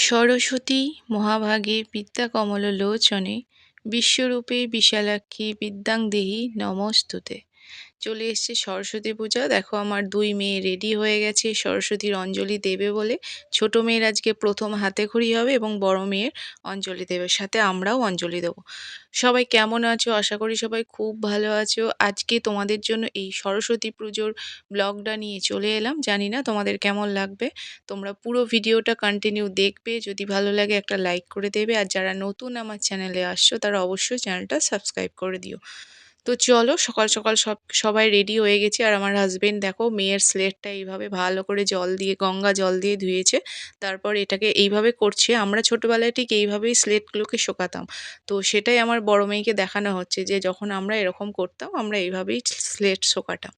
সরস্বতী মহাভাগে বিদ্যা কমললোচনে বিশ্বরূপে বিশালাক্ষী বিদ্যাং দেহি নমস্তুতে। চলে এসছে সরস্বতী পূজা। দেখো আমার দুই মেয়ে রেডি হয়ে গেছে সরস্বতীর অঞ্জলি দেবে বলে। ছোট মেয়ের আজকে প্রথম হাতে খড়ি হবে এবং বড় মেয়ের অঞ্জলি দেবে। সাথে আমরাও অঞ্জলি দেবো। সবাই কেমন আছো? আশা করি সবাই খুব ভালো আছো। আজকে তোমাদের জন্য এই সরস্বতী পুজোর ব্লগটা নিয়ে চলে এলাম। জানি না তোমাদের কেমন লাগবে। তোমরা পুরো ভিডিওটা কন্টিনিউ দেখবে। যদি ভালো লাগে একটা লাইক করে দেবে। আর যারা নতুন আমার চ্যানেলে আসছো তারা অবশ্যই চ্যানেলটা সাবস্ক্রাইব করে দিও। তো চলো সকাল সকাল সব, সবাই রেডি হয়ে গেছে। আর আমার হাজবেন্ড দেখো মেয়ের স্লেটটা এইভাবে ভালো করে জল দিয়ে, গঙ্গা জল দিয়ে ধুয়েছে। তারপর এটাকে এইভাবে করছে। আমরা ছোটোবেলায় ঠিক এইভাবেই স্লেটগুলোকে শোকাতাম। তো সেটাই আমার বড় মেয়েকে দেখানো হচ্ছে যে যখন আমরা এরকম করতাম, আমরা এইভাবেই স্লেট শোকাতাম।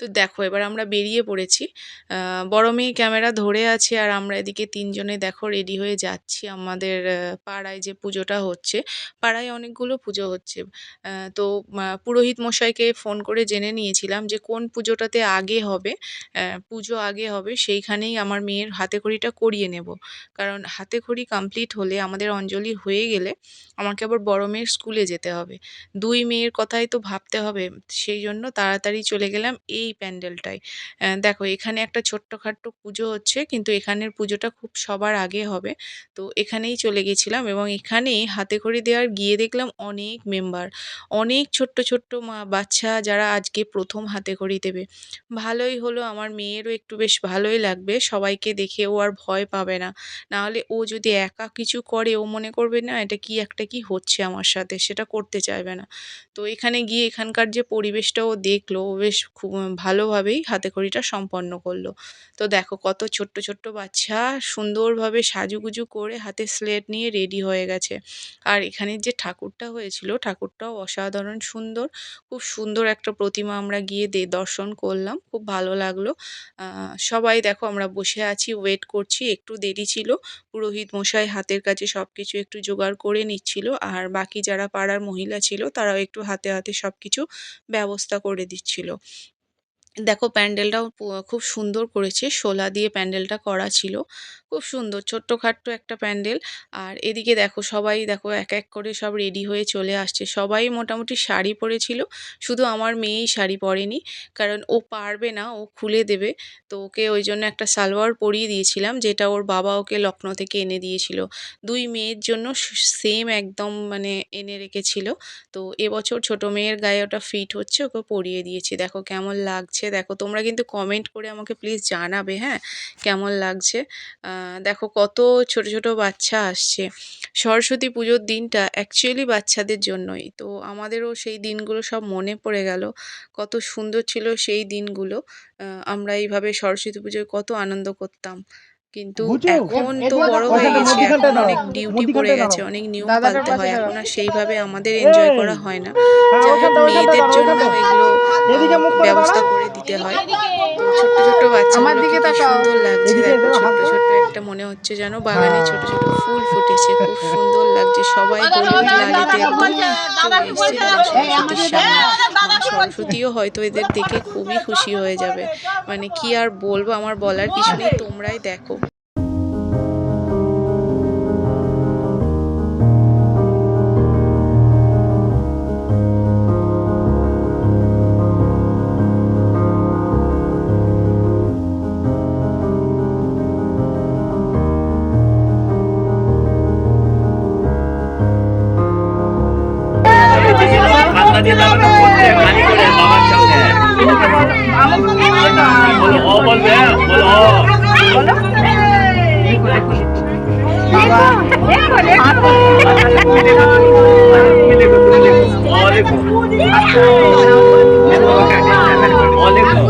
তো দেখো এবার আমরা বেরিয়ে পড়েছি। বড় মেয়ে ক্যামেরা ধরে আছে আর আমরা এদিকে তিনজনে দেখো রেডি হয়ে যাচ্ছি আমাদের পাড়ায় যে পুজোটা হচ্ছে। পাড়ায় অনেকগুলো পুজো হচ্ছে। তো পুরোহিত মশাইকে ফোন করে জেনে নিয়েছিলাম যে কোন পুজোটাতে আগে হবে পুজো আগে হবে সেইখানেই আমার মেয়ের হাতে খড়িটা করিয়ে নেব। কারণ হাতে খড়ি কমপ্লিট হলে আমাদের অঞ্জলি হয়ে গেলে আমাকে আবার বড় মেয়ের স্কুলে যেতে হবে। দুই মেয়ের কথাই তো ভাবতে হবে, সেই জন্য তাড়াতাড়ি চলে গেলাম এই প্যান্ডেলটায়। দেখো এখানে একটা ছোট্টখাট্ট পুজো হচ্ছে কিন্তু এখানের পুজোটা খুব সবার আগে হবে। তো এখানেই চলে গেছিলাম এবং এখানে হাতে খড়ি দেওয়ার গিয়ে দেখলাম অনেক মেম্বার অনেক ছোট্ট ছোট্ট মা, বাচ্চা যারা আজকে প্রথম হাতে খড়ি দেবে। ভালোই হলো, আমার মেয়েরও একটু বেশ ভালোই লাগবে। সবাইকে দেখে ও আর ভয় পাবে না। নাহলে ও যদি একা কিছু করে, ও মনে করবে, না, এটা কি একটা কি হচ্ছে আমার সাথে? সেটা করতে চাইবে না। তো এখানে গিয়ে এখানকার যে পরিবেশটা ও দেখল, ও বেশ খুব ভালোভাবেই হাতে খড়িটা সম্পন্ন করল। তো দেখো কত ছোট্ট ছোট্ট বাচ্চা সুন্দরভাবে সাজুগুজু করে হাতে স্লেট নিয়ে রেডি হয়ে গেছে। আর এখানে যে ঠাকুরটা হয়েছিল, ঠাকুরটাও অসাধারণ সুন্দর খুব সুন্দর একটা প্রতিমা আমরা গিয়ে দে দর্শন করলাম। খুব ভালো লাগল। সবাই দেখো আমরা বসে আছি ওয়েট করছি। একটু দেরি ছিল। পুরোহিত মশাই হাতের কাছে সব কিছু একটু জোগাড় করে নিচ্ছিল। আর বাকি যারা পাড়ার মহিলা ছিল, তারাও একটু হাতে হাতে সব কিছু ব্যবস্থা করে দিচ্ছিল। দেখো প্যান্ডেলটাও খুব সুন্দর করেছে। শোলা দিয়ে প্যান্ডেলটা করা ছিল। খুব সুন্দর, ছোট্টখাট্ট একটা প্যান্ডেল। আর এদিকে দেখো সবাই দেখো এক এক করে সব রেডি হয়ে চলে আসছে। সবাই মোটামুটি শাড়ি পরেছিল। শুধু আমার মেয়েই শাড়ি পরেনি। কারণ ও পারবে না, ও খুলে দেবে। তো ওকে ওই জন্য একটা সালোয়ার পরিয়ে দিয়েছিলাম, যেটা ওর বাবা ওকে লখনৌ থেকে এনে দিয়েছিল। দুই মেয়ের জন্য সেম একদম মানে এনে রেখেছিল। তো এবছর ছোট মেয়ের গায়ে ওটা ফিট হচ্ছে, ওকে পরিয়ে দিয়েছি। দেখো কেমন লাগছে। দেখো, তোমরা কিন্তু কমেন্ট করে আমাকে প্লিজ জানাবে হ্যাঁ? কেমন লাগছে? দেখো, কত ছোট ছোট বাচ্চা আসছে। সরস্বতী পুজোর দিনটা অ্যাকচুয়ালি বাচ্চাদের জন্যই। তো আমাদেরও সেই দিনগুলো সব মনে পড়ে গেল। কত সুন্দর ছিল সেই দিনগুলো। আমরা এইভাবে সরস্বতী পুজোয় কত আনন্দ করতাম। কিন্তু এখন তো বড় হয়ে গেছি এখন অনেক ডিউটি পড়ে গেছে অনেক নিয়ম পালতে হয় এখন আর সেইভাবে আমাদের এনজয় করা হয় না। যাই হোক মেয়েদের জন্য এগুলো ব্যবস্থা করে দিতে হয়। ছোট্ট ছোট্ট বাচ্চাগুলো কি সুন্দর একটা মনে হচ্ছে যেন বাগানে ছোট ছোট ফুল ফুটেছে। খুব সুন্দর লাগছে। সবাই মা সরস্বতীও হয়তো এদের দেখে খুবই খুশি হয়ে যাবে। মানে কি আর বলব আমার বলার কিছু নেই তোমরাই দেখো। বলো ও বলবে বলো অনেক Yeah. তার কেউ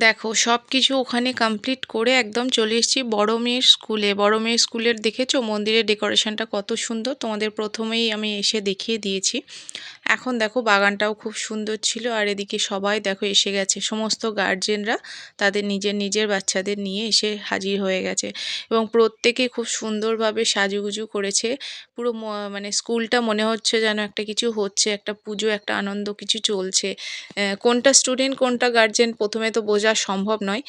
দেখো সব কিছু ওখানে কমপ্লিট করে একদম চলে এসেছি বড় মেয়ের স্কুলে বড় মেয়ের স্কুলের দেখেছ? মন্দিরের ডেকোরেশনটা কত সুন্দর। তোমাদের প্রথমেই আমি এসে দেখিয়ে দিয়েছি। এখন দেখো, বাগানটাও খুব সুন্দর ছিল আর এদিকে সবাই দেখো এসে গেছে। সমস্ত গার্জেনরা তাদের নিজের নিজের বাচ্চাদের নিয়ে এসে হাজির হয়ে গেছে এবং প্রত্যেকে খুব সুন্দরভাবে সাজুগুজু করেছে। পুরো মানে স্কুলটা মনে হচ্ছে যেন একটা কিছু হচ্ছে, একটা পুজো, একটা আনন্দ কিছু চলছে। কোনটা স্টুডেন্ট কোনটা গার্জেন প্রথমে তো বোঝা সম্ভব নয়।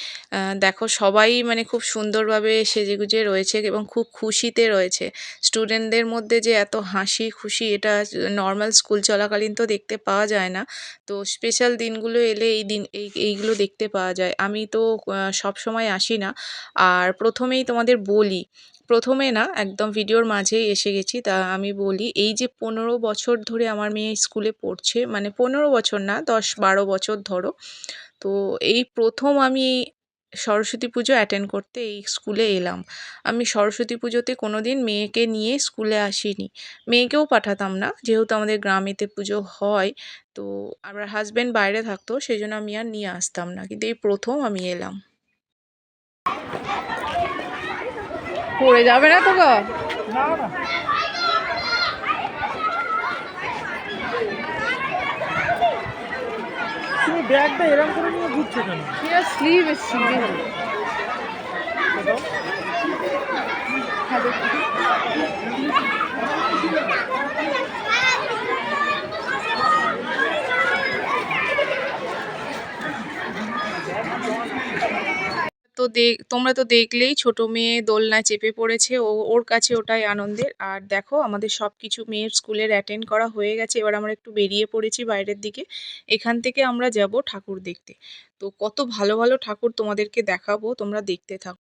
দেখো সবাই মানে খুব সুন্দরভাবে সেজেগুজে রয়েছে এবং খুব খুশিতে রয়েছে। স্টুডেন্টদের মধ্যে যে এত হাসি খুশি এটা নর্মাল স্কুল চলাকালীন তো দেখতে পাওয়া যায় না। তো স্পেশাল দিনগুলো এলে এই দিন, এই, এইগুলো দেখতে পাওয়া যায়। আমি তো সব সময় আসি না। আর প্রথমেই তোমাদের বলি, প্রথমে না একদম ভিডিওর মাঝেই এসে গেছি, তা আমি বলি, এই যে পনেরো বছর ধরে আমার মেয়ে স্কুলে পড়ছে মানে পনেরো বছর না, দশ বারো বছর ধরো তো এই প্রথম আমি সরস্বতী পুজো অ্যাটেন্ড করতে এই স্কুলে এলাম। আমি সরস্বতী পুজোতে কোনো দিন মেয়েকে নিয়ে স্কুলে আসিনি। মেয়েকেও পাঠাতাম না, যেহেতু আমাদের গ্রামেতে পুজো হয়, তো আমার হাজব্যান্ড বাইরে থাকতো সেই জন্য আমি আর নিয়ে আসতাম না, কিন্তু এই প্রথম আমি এলাম। পড়ে যাবে না তো ব্যাগটা এরকম করে নিয়ে ঘুরছে কেন? স্লিভ স্লিভ তো তোমরা তো দেখলেই ছোট মেয়ে দোলনায় চেপে পড়েছে। ও, ওর কাছে ওটাই আনন্দের। আর দেখো, আমাদের সব কিছু মেয়ের স্কুলের অ্যাটেন্ড করা হয়ে গেছে। এবার আমরা একটু বেরিয়ে পড়েছি বাইরের দিকে। এখান থেকে আমরা যাব ঠাকুর দেখতে। তো কত ভালো ভালো ঠাকুর তোমাদেরকে দেখাবো, তোমরা দেখতে থাকো।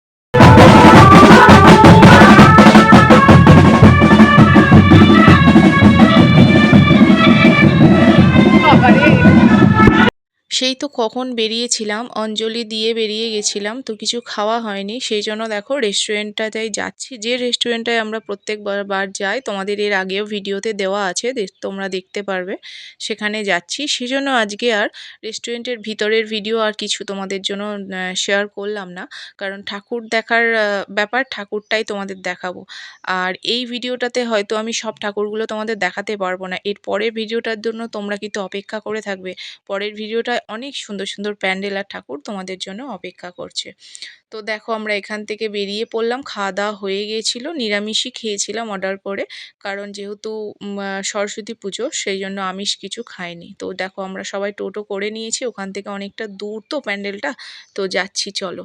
সেই তো কখন বেরিয়েছিলাম, অঞ্জলি দিয়ে বেরিয়ে গেছিলাম, তো কিছু খাওয়া হয়নি। সেই জন্য দেখো রেস্টুরেন্টটাতেই যাচ্ছি। যে রেস্টুরেন্টটায় আমরা প্রত্যেকবার বার যাই, তোমাদের এর আগেও ভিডিওতে দেওয়া আছে তোমরা দেখতে পারবে, সেখানে যাচ্ছি। সেজন্য আজকে আর রেস্টুরেন্টের ভিতরের ভিডিও আর কিছু তোমাদের জন্য শেয়ার করলাম না। কারণ ঠাকুর দেখার ব্যাপার ঠাকুরটাই তোমাদের দেখাবো। আর এই ভিডিওটাতে হয়তো আমি সব ঠাকুরগুলো তোমাদের দেখাতে পারব না। এর পরের ভিডিওটার জন্য তোমরা কিন্তু অপেক্ষা করে থাকবে। পরের অনেক সুন্দর সুন্দর প্যান্ডেল আর ঠাকুর তোমাদের জন্য অপেক্ষা করছে। তো দেখো আমরা এখান থেকে বেরিয়ে পড়লাম, খাওয়া দাওয়া হয়ে গিয়েছিল, নিরামিষই খেয়েছিলাম অর্ডার করে, কারণ যেহেতু সরস্বতী পুজো, সেই জন্য আমিষ কিছু খাইনি। তো দেখো আমরা সবাই টোটো করে নিয়েছি, ওখান থেকে অনেকটা দূর তো প্যান্ডেলটা, তো যাচ্ছি, চলো।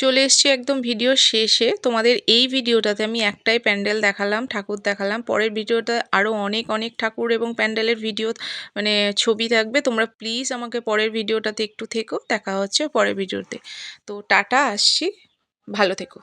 চলে এসছি একদম ভিডিও শেষে। তোমাদের এই ভিডিওটাতে আমি একটাই প্যান্ডেল দেখালাম, ঠাকুর দেখালাম। পরের ভিডিওটা আরও অনেক অনেক ঠাকুর এবং প্যান্ডেলের ভিডিও মানে ছবি থাকবে। তোমরা প্লিজ আমাকে পরের ভিডিওটাতে একটু থেকো। দেখা হচ্ছে পরের ভিডিওতে তো টাটা, আসছি। ভালো থেকো।